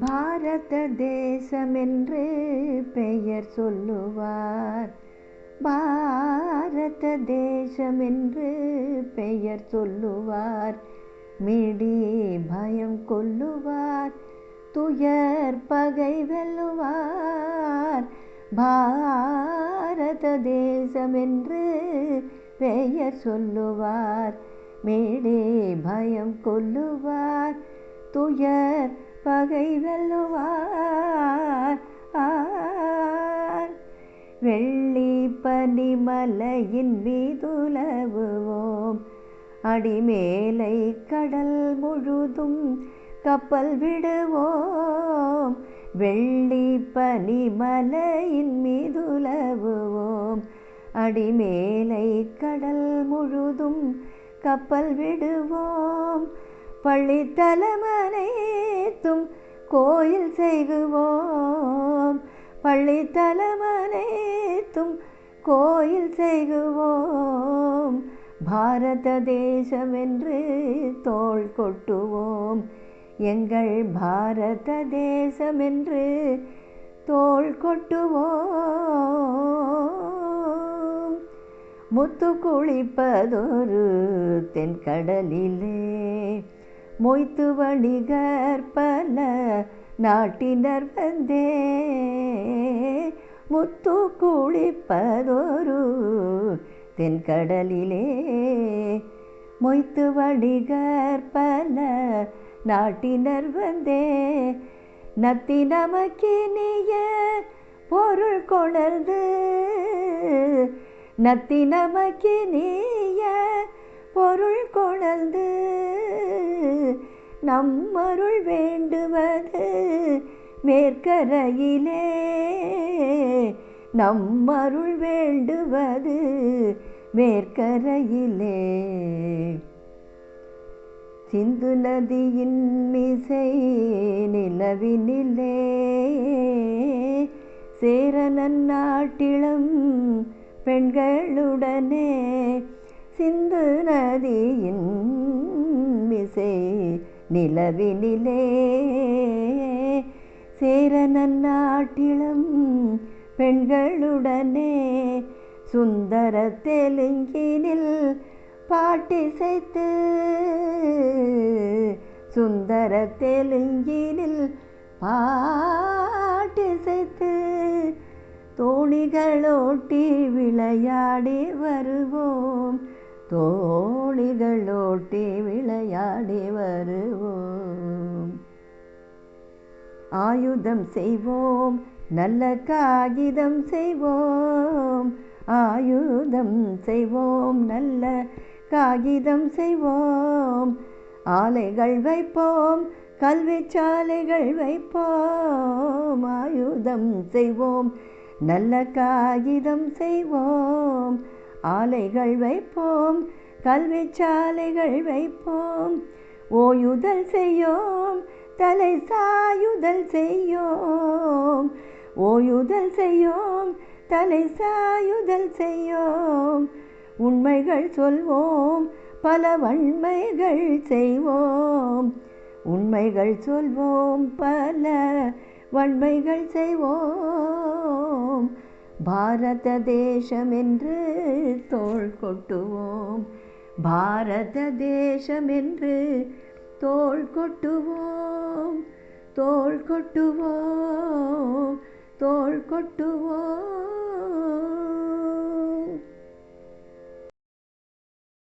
பாரத தேசமென்று பெயர் சொல்லுவார். பாரத தேசமென்று பெயர் சொல்லுவார். மிடி பயம் கொள்ளுவார். துயர் பகை வெல்லுவார். பாரத தேசமென்று பெயர் சொல்லுவார். மேடே பயம் கொள்ளுவார். துயர் பகை வெல்லுவார். வெள்ளி பனிமலையின் மீதுலவுவோம். அடிமேலை கடல் முழுதும் கப்பல் விடுவோம். வெள்ளி பனிமலையின் மீதுலவுவோம். அடிமேலை கடல் முழுதும் கப்பல் விடுவோம். பள்ளி தலைமனைத்தும் கோயில் செய்குவோம். பள்ளி தலைமனைத்தும் கோயில் செய்குவோம். பாரத தேசம் என்று தோள் கொட்டுவோம். எங்கள் பாரத தேசம் என்று தோள் கொட்டுவோம். முத்து குளிப்பதொரு தென்கடலிலே மொய்த்து வணிகர் பல நாட்டினர் வந்தே. முத்து குளிப்பதொரு தென்கடலிலே. மொய்த்து வணிகர் பல நாட்டினர் வந்தே. நத்தி நமக்கினிய பொருள் கொணர்ந்து. நத்தி நமக்கினிய பொருள் கொணர்ந்து. நம்மருள் வேண்டுவது மேற்கரையிலே. நம்மருள் வேண்டுவது மேற்கரையிலே. சிந்து நதியின் மிசை நிலவினிலே. சேர நாட்டிளம் பெண்களுடனே. சிந்து நதியின் மிசை நிலவினிலே சேர நல்லாட்டிளம் பெண்களுடனே சுந்தர தெலுங்கினில் பாட்டிசைத்து சுந்தர தெலுங்கினில் பாட்டிசைத்து தோணிகளோட்டி விளையாடி வருவோம். கோழிகளோட்டி விளையாடி வருவோம். ஆயுதம் செய்வோம் நல்ல காகிதம் செய்வோம். ஆயுதம் செய்வோம் நல்ல காகிதம் செய்வோம். ஆலைகள் வைப்போம் கல்வி சாலைகள் வைப்போம். ஆயுதம் செய்வோம் நல்ல காகிதம் செய்வோம். ஆலைகள் வைப்போம் கல்வி சாலைகள் வைப்போம். ஓயுதல் செய்யோம் தலை சாயுதல் செய்யோம். ஓயுதல் செய்யோம் தலை சாயுதல் செய்யோம். உண்மைகள் சொல்வோம் பல வன்மைகள் செய்வோம். உண்மைகள் சொல்வோம் பல வன்மைகள் செய்வோம். பாரத தேசம் என்று தோள் கொட்டுவோம். பாரத தேசம் என்று தோள் கொட்டுவோம். தோள் கொட்டுவோம். தோள் கொட்டுவோம்.